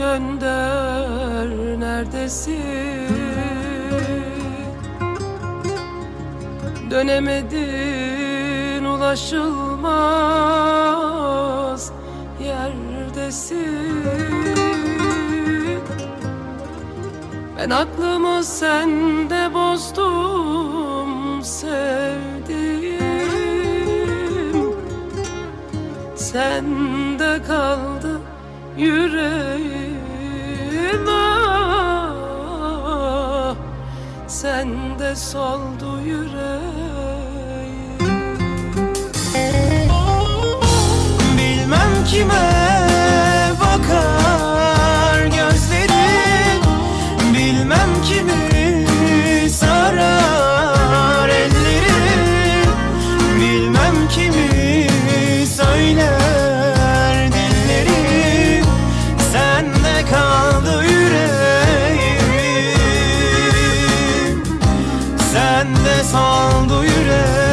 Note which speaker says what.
Speaker 1: gönder neredesin? Dönemedin ulaşılmaz yerdesin. Ben aklımı sende bozdum sevdiğim Sende kaldı yüreğim ah Sende soldu yüreğim. Bilmem kime bakar gözlerin Bilmem kimi sarar ellerin Bilmem kimi yüreğim Sende soldu yüreğim